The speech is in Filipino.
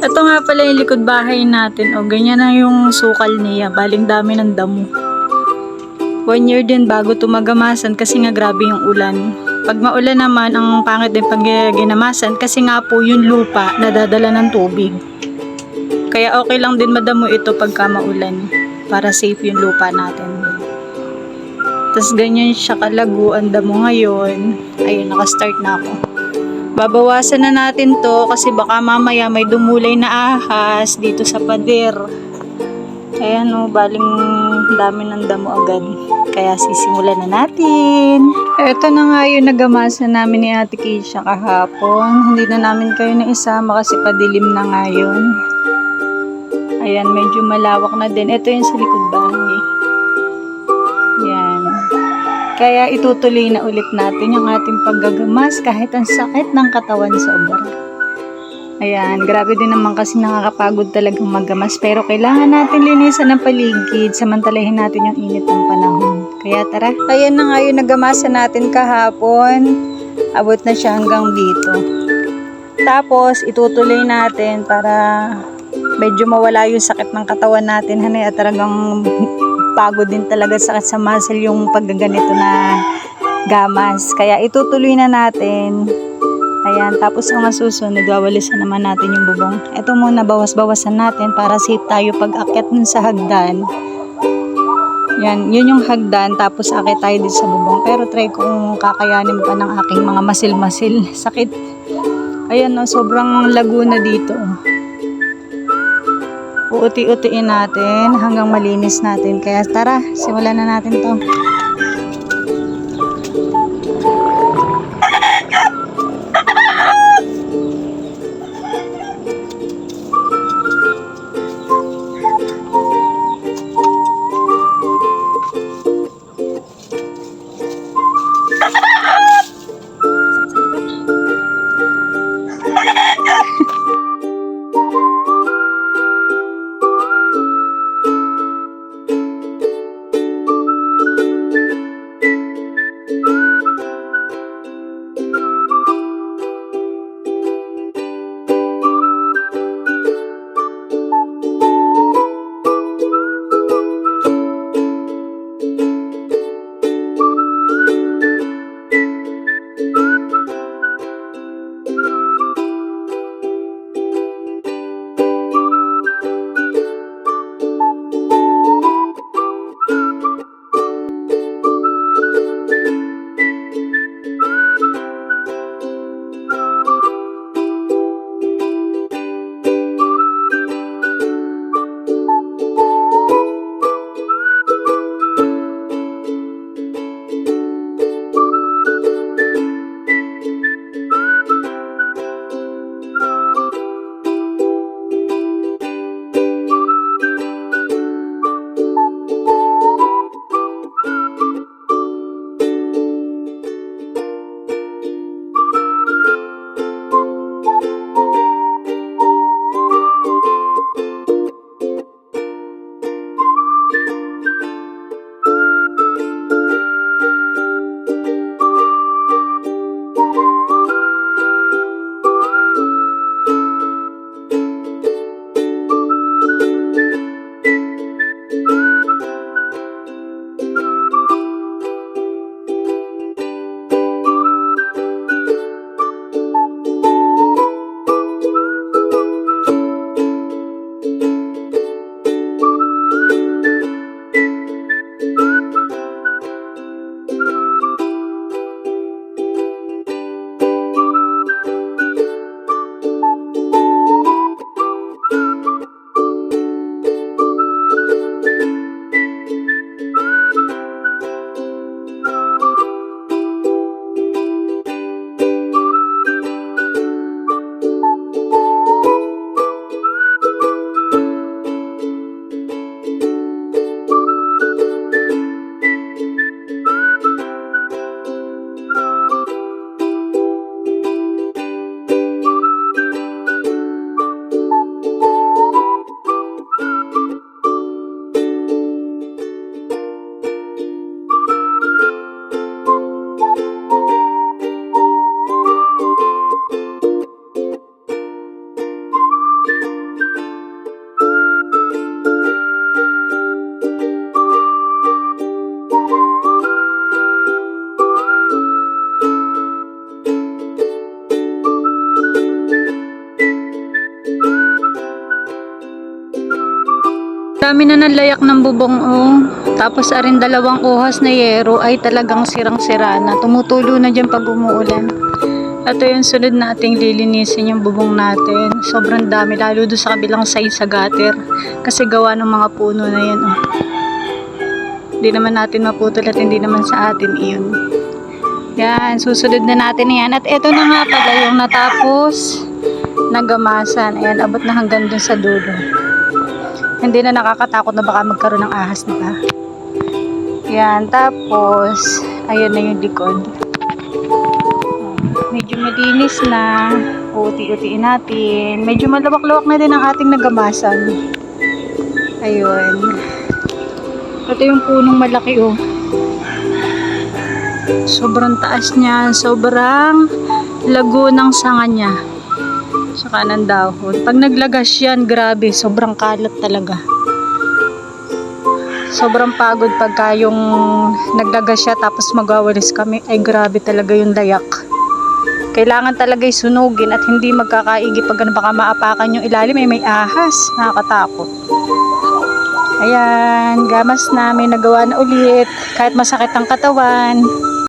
Ito nga pala yung likod bahay natin. O, ganyan na yung sukal niya. Baling dami ng damo. One year din bago tumagamasan kasi nga grabe yung ulan. Pag maulan naman, ang pangit din pag ginamasan kasi nga po yung lupa nadadala ng tubig. Kaya okay lang din madamo ito pagka maulan para safe yung lupa natin. Tapos ganyan siya kalago ang damo ngayon. Ayun, nakastart na ako. Babawasan na natin to kasi baka mamaya may dumulay na ahas dito sa pader. Ayan o, baling dami ng damo agad. Kaya sisimulan na natin. Ito na nga yung nagamasa namin ni Ate Keisha kahapon. Hindi na namin kayo na isama kasi padilim na nga yun. Ayan, medyo malawak na din. Ito yung sa likod bahay. Yan. Kaya itutuloy na ulit natin yung ating paggagamas kahit ang sakit ng katawan sobra. Ayan, grabe din naman kasi nakakapagod talagang maggamas pero kailangan natin linisan ang paligid samantalahin natin yung init ng panahon. Kaya tara, ayan na nga yung nagamasa natin kahapon. Abot na siya hanggang dito. Tapos, itutuloy natin para medyo mawala yung sakit ng katawan natin. Hanay, at talagang pagod din talaga sakit sa muscle yung paggaganito na gamas. Kaya itutuloy na natin. Ayan, tapos ang masusunod, wawalisan naman natin yung bubong. Ito muna, bawas-bawasan natin para safe tayo pag akyat nun sa hagdan. Yan, yun yung hagdan, tapos akit tayo din sa bubong. Pero try kung kakayanin pa ng aking mga masil-masil. Sakit. Ayan, no, sobrang lago na dito. Uuti-utiin natin hanggang malinis natin. Kaya tara, simulan na natin to. Dami na nalayak ng bubong oh. Tapos arin dalawang uhas na yero ay talagang sirang-sira na. Tumutulo na dyan pag umuulan. Ito yung sunod nating lilinisin yung bubong natin. Sobrang dami, lalo doon sa kabilang side sa gutter. Kasi gawa ng mga puno na yan oh. Hindi naman natin maputol at hindi naman sa atin iyon. Yan, susunod na natin yan. At ito na nga pala yung natapos na gamasan. Ayan, abot na hanggang dun sa dulo. Hindi na nakakatakot na baka magkaroon ng ahas na ba. Yan, tapos, ayan na yung likod. Medyo malinis na. Uti-utiin natin. Medyo malawak-lawak na din ang ating nagamasan. Ayun. Ito yung punong malaki oh. Sobrang taas niya. Sobrang lago ng sanga niya. Saka ng dahon. Pag naglagas yan, grabe. Sobrang kalat talaga. Sobrang pagod pagka yung naglagas siya tapos magwawalis kami. Ay grabe talaga yung dayak. Kailangan talaga sunugin at hindi magkakaigi pag ano, baka maapakan yung ilalim ay may ahas. Nakakatakot. Ayan, gamas namin nagawa na ulit. Kahit masakit ang katawan.